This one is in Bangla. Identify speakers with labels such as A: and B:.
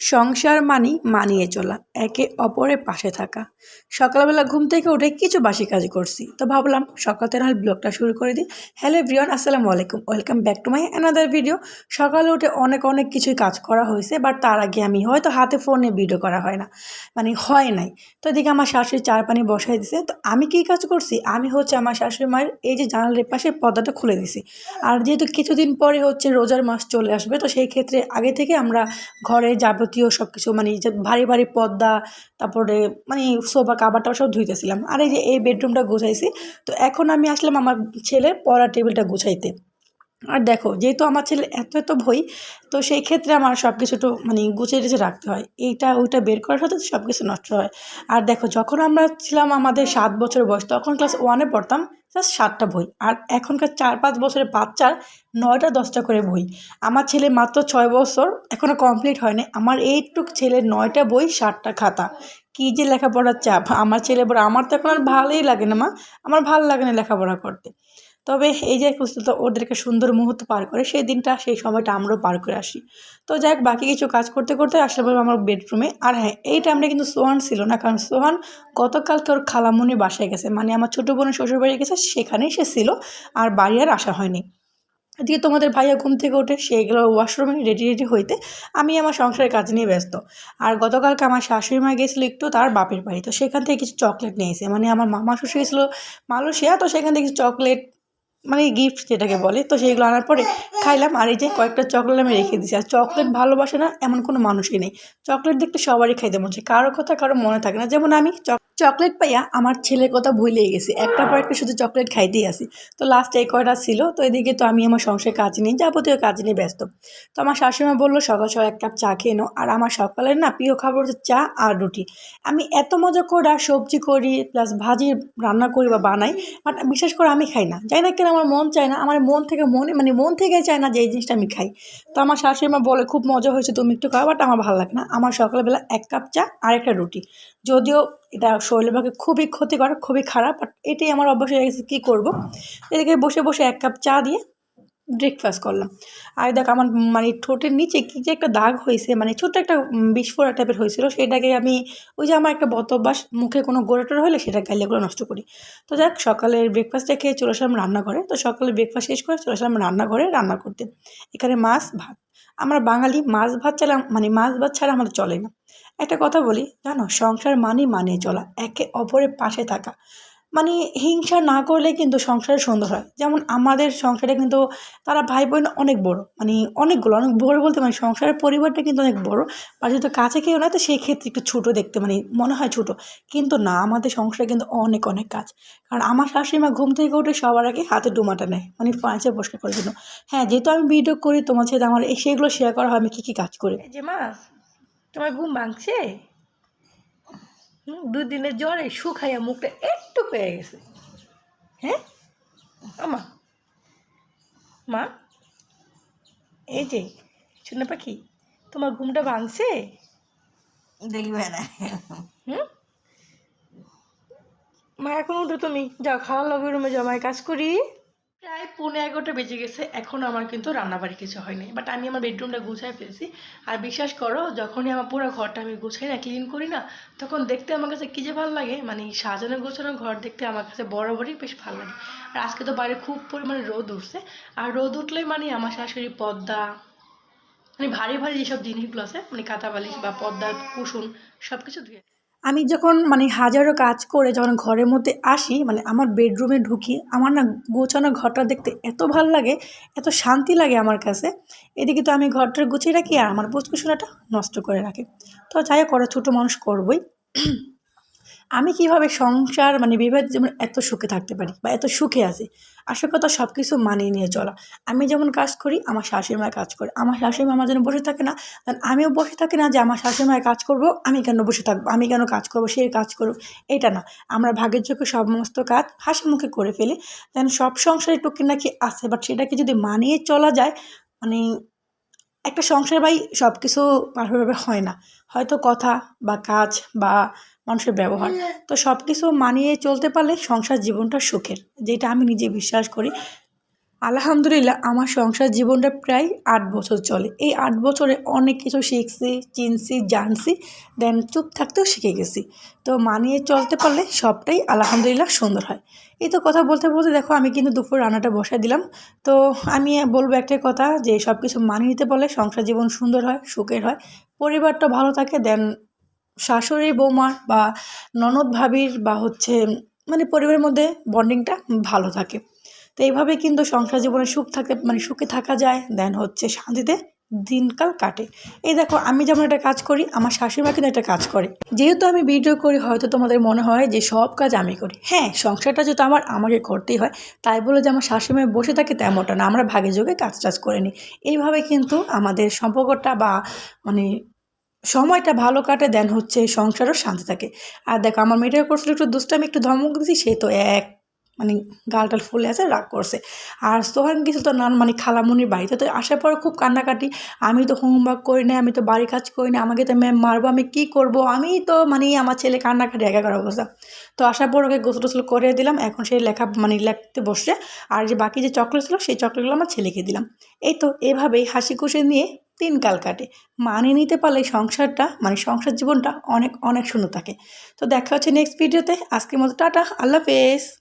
A: সংসার মানি মানিয়ে চলা, একে অপরের পাশে থাকা। সকালবেলা ঘুম থেকে উঠে কিছু বাসি কাজ করছি, তো ভাবলাম সকাল থেকে নাহলে ব্লগটা শুরু করে দিই। হ্যালো ব্রিয়ন আসসালামু আলাইকুম। Welcome back to my another video. সকালে উঠে অনেক অনেক কিছুই কাজ করা হয়েছে, বাট তার আগে আমি হয়তো হাতে ফোনে ভিডিও করা হয় না মানে হয় নাই। তো এদিকে আমার শাশুড়ি চার পানি বসাই দিছে, তো আমি কী কাজ করছি? আমি হচ্ছে আমার শাশুড়ি মায়ের এই যে জানালার পাশে পর্দাটা খুলে দিছি। আর যেহেতু কিছুদিন পরে হচ্ছে রোজার মাস চলে আসবে, তো সেই ক্ষেত্রে আগে থেকে আমরা ঘরে যাবতীয় সব কিছু মানে ভারী ভারী পর্দা, তারপরে মানে সোফা কাবার টাবার সব ধুইতেছিলাম। আর এই যে এই বেডরুমটা গুছাইছি, তো এখন আমি আসলাম আমার ছেলে পড়ার টেবিলটা গুছাইতে। আর দেখো, যেহেতু আমার ছেলে এত এত বই, তো সেই ক্ষেত্রে আমার সব কিছু একটু মানে গুছিয়ে টুছিয়ে রাখতে হয়। এইটা, ওইটা বের করার সাথে সব কিছু নষ্ট হয়। আর দেখো, যখন আমরা ছিলাম আমাদের সাত বছর বয়স, তখন ক্লাস ওয়ানে পড়তাম জাস্ট সাতটা বই। আর এখনকার চার পাঁচ বছরের বাচ্চার নয়টা, দশটা করে বই। আমার ছেলে মাত্র ছয় বছর এখনও কমপ্লিট হয়নি। আমার এইটুক ছেলের নয়টা বই ষাটটা খাতা। কী যে লেখাপড়ার চাপ। আমার ছেলে বড়, আমার তো এখন আর ভালোই লাগে না মা। আমার ভালো লাগে না লেখাপড়া করতে। তবে এই যে ওদেরকে সুন্দর মুহূর্ত পার করে, সেই দিনটা, সেই সময়টা আমরাও পার করে আসি। তো যাই হোক, বাকি কিছু কাজ করতে করতে আসলে আমার বেডরুমে আর হ্যাঁ এই টাইমটা কিন্তু সোহান ছিল না, কারণ সোহান গতকালকে ওর খালামুনি বাসায় গেছে। মানে আমার ছোটো বোনের শ্বশুরবাড়ি গেছে, সেখানেই সে ছিল, আর বাড়ি আর আসা হয়নি। এদিকে তোমাদের ভাইয়া ঘুম থেকে ওঠে সে গেলো ওয়াশরুমে রেডি রেডি হইতে। আমি আমার সংসারের কাজ নিয়ে ব্যস্ত। আর গতকালকে আমার শাশুড়ি মা গেছিল একটু তার বাপের বাড়ি, তো সেখান থেকে কিছু চকলেট নিয়ে এসে মানে আমার মামা শ্বশুর গেছিল মালয়েশিয়া, তো সেখান থেকে কিছু চকলেট মানে গিফট যেটাকে বলে, তো সেইগুলো আনার পরে খাইলাম। আর এই যে কয়েকটা চকলেট আমি রেখে দিয়েছি আর চকলেট ভালোবাসে না এমন কোনো মানুষই নেই। চকলেট দেখতে সবারই খাইতে মন চায়। কারও কথা কারও মনে থাকে না। যেমন আমি চকলেট পাইয়া আমার ছেলের কথা ভুলেই গেছি। একটা পর একটা শুধু চকলেট খাইতেই আসি। তো লাস্ট এই কয়টা ছিল। তো এদিকে তো আমি আমার সংসারের কাজ নিয়ে, যাবতীয় কাজ নিয়ে ব্যস্ত। তো আমার শাশুড়িমা বলল, সকাল সকাল এক কাপ চা খেয়ে নাও। আর আমার সকালের না প্রিয় খাবার হচ্ছে চা আর রুটি। আমি এত মজা করে সবজি করি প্লাস ভাজি রান্না করি বা বানাই বাট বিশেষ করে আমি খাই না। যাই না কেন আমার মন চায় না, আমার মন থেকে মনে মানে মন থেকে চায় না যে এই জিনিসটা আমি খাই। তো আমার শাশুড়ি মা বলে, খুব মজা হয়েছে, তুমি একটু খাও, বাট আমার ভালো লাগে না। আমার সকালবেলা এক কাপ চা আর একটা রুটি। যদিও এটা শরীরের পক্ষে খুবই ক্ষতিকর, খুবই খারাপ, বাট এটাই আমার অভ্যাস হয়ে গেছে, কী করব? এদিকে বসে বসে এক কাপ চা দিয়ে ব্রেকফাস্ট করলাম। আর দেখ আমার মানে ঠোঁটের নিচে কী যে একটা দাগ হয়েছে মানে ছোট্ট একটা বিস্ফোরা টাইপের হয়েছিল, সেটাকে আমি ওই যে আমার একটা বতভ্যাস মুখে কোনো গোড়াটোর হলে সেটা গাইলেগুলো নষ্ট করি। তো যাক, সকালের ব্রেকফাস্টটা খেয়ে চলে আসলাম রান্নাঘরে। তো সকালে ব্রেকফাস্ট শেষ করে চলে আসলাম রান্নাঘরে রান্না করতে। এখানে মাছ ভাত। আমরা বাঙালি মাছ ভাত ছাড়া মানে মাছ ভাত ছাড়া আমাদের চলে না। একটা কথা বলি, জানো, সংসার মানেই মানিয়ে চলা, একে অপরের পাশে থাকা। মানে হিংসা না করলে কিন্তু সংসার সুন্দর হয়। যেমন আমাদের সংসারে কিন্তু তারা ভাই বোন অনেক বড় মানে অনেকগুলো, অনেক বড় বলতে মানে সংসারের পরিবারটা কিন্তু অনেক বড়। আর যদি কাছে কেউ না তো সেই ক্ষেত্রে একটু ছোটো দেখতে মানে মনে হয় ছোটো। কিন্তু না, আমাদের সংসারে কিন্তু অনেক অনেক কাজ। কারণ আমার শাশুড়িমা ঘুম থেকে উঠে সবার আগে হাতে ডুমাটা নেয় মানে ফার্নিচার পরিষ্কার করার জন্য। হ্যাঁ যেহেতু আমি ভিডিও করি, তোমার সাথে আমার সেগুলো শেয়ার করা হয়, আমি কী কী কাজ করি? যে মা, তোমার ঘুম ভাঙছে? হুম দুদিনের জ্বরে শুকাইয়া মুখটা একটু পেয়ে গেছে। হ্যাঁ? আমা। মা? এই যে শুনে পাখি তোমার ঘুমটা ভাঙছে?
B: দেখবে না।
A: হুম? মা এখন উঠো তুমি। যাও খাওয়া লগে রুমে যাও। মায়ের কাজ করি। প্রায় পৌনে এগারোটা বেজে গেছে এখনও আমার কিন্তু রান্নাবাড়ি কিছু হয়নি। বাট আমি আমার বেডরুমটা গুছাই ফেলছি। আর বিশ্বাস করো, যখনই আমার পুরো ঘরটা আমি গুছাই না ক্লিন করি না, তখন দেখতে আমার কাছে কী যে ভালো লাগে। মানে সাজানো গোছানো ঘর দেখতে আমার কাছে বরাবরই বেশ ভালো লাগে। আর আজকে তো বাইরে খুব পরিমাণে রোদ উঠছে। আর রোদ উঠলেই মানে আমার শাশুড়ি পদ্মা মানে ভারী ভারী যেসব জিনিসগুলো আছে মানে কাঁথা বালিশ বা পদ্মা কুসুন সব কিছু ধুয়ে আমি যখন মানে হাজারো কাজ করে যখন ঘরের মধ্যে আসি মানে আমার বেডরুমে ঢুকি, আমার না গোছানো ঘরটা দেখতে এত ভালো লাগে, এত শান্তি লাগে আমার কাছে। এদিকে তো আমি ঘরটা গুছিয়ে রাখি আর আমার পুচকুশোনাটা নষ্ট করে রাখে। তো যাই হোক, ওরা ছোটো মানুষ করবই। আমি কীভাবে সংসার মানে বিবাহ যেমন এত সুখে থাকতে পারি বা এত সুখে আছি? আসল কথা সব কিছু মানিয়ে নিয়ে চলা। আমি যেমন কাজ করি, আমার শাশুড়ি মা কাজ করে। আমার শাশুড়ি মা আমার জন্য বসে থাকে না। কারণ আমিও বসে থাকি না যে আমার শাশুড়ি মায়ের কাজ করব, আমি কেন বসে থাকব? আমি কেন কাজ করব? সে কাজ করুক। এটা না। আমরা ভাগের চোখে সমস্ত কাজ হাসি মুখে করে ফেলি। যেন সব সংসারে টুকি নাকি আছে। বাট সেটাকে যদি মানিয়ে চলা যায় মানে একটা সংসার বাই সব কিছু পারফেক্টভাবে হয় না। হয়তো কথা বা কাজ বা মানুষের ব্যবহার। তো সব কিছু মানিয়ে চলতে পারলে সংসার জীবনটা সুখের, যেটা আমি নিজে বিশ্বাস করি। আলহামদুলিল্লাহ, আমার সংসার জীবনটা প্রায় আট বছর চলে। এই আট বছরে অনেক কিছু শিখছি, চিনছি, জানছি দেন চুপ থাকতেও শিখে গেছি। তো মানিয়ে চলতে পারলে সবটাই আলহামদুলিল্লাহ সুন্দর হয়। এই তো কথা বলতে বলতে দেখো, আমি কিন্তু দুপুর রান্নাটা বসাই দিলাম। তো আমি বলব একটাই কথা যে সব কিছু মানিয়ে নিতে পারলে সংসার জীবন সুন্দর হয়, সুখের হয়। পরিবারটা ভালো থাকে দেন শাশুড়ি বৌমার বা ননদ, ভাবির বা হচ্ছে মানে পরিবারের মধ্যে বন্ডিংটা ভালো থাকে। তো এইভাবে কিন্তু সংসার জীবনে সুখ থাকতে মানে সুখে থাকা যায়। দেন হচ্ছে শান্তিতে দিনকাল কাটে। এই দেখো, আমি যেমন একটা কাজ করি, আমার শাশুড়িমা কিন্তু একটা কাজ করে। যেহেতু আমি ভিডিও করি, হয়তো তোমাদের মনে হয় যে সব কাজ আমি করি। হ্যাঁ সংসারটা যেহেতু আমার, আমাকে করতেই হয়। তাই বলে যে আমার শাশুড়িমা বসে থাকে তেমনটা না, আমরা ভাগে যোগে কাজ টাজ করে নিই। এইভাবে কিন্তু আমাদের সম্পর্কটা বা মানে সময়টা ভালো কাটে দেন হচ্ছে সংসারও শান্তি থাকে। আর দেখো, আমার মেয়েটা করছিল একটু দুষ্টামি, একটু ধমক দিয়েছি সে তো এক মানে গালটাল ফুলে আছে, রাগ করছে। আর সোহান কিছু তো নান মানে খালামুনির বাড়িতে। তো আসার পরে খুব কান্নাকাটি, আমি তো হোমওয়ার্ক করি না আমি তো বাড়ি কাজ করি না আমাকে তো ম্যাম মারবো, আমি কী করব? আমি তো মানে আমার ছেলে কান্নাকাটি একাকার অবস্থা। তো আসার পর ওকে গোসল টোসল করে দিলাম, এখন সেই লেখা মানে লিখতে বসছে। আর যে বাকি যে চকলেট ছিল, সেই চকলেটগুলো আমার ছেলেকে দিলাম। এই তো, এভাবেই হাসি খুশি নিয়ে তিন কাল কাটে। মানিয়ে নিতে পারলে সংসারটা মানে সংসার জীবনটা অনেক অনেক সুন্দর থাকে। তো দেখা হচ্ছে নেক্সট ভিডিওতে আজকের মতো টাটা, আল্লাহ হাফেজ।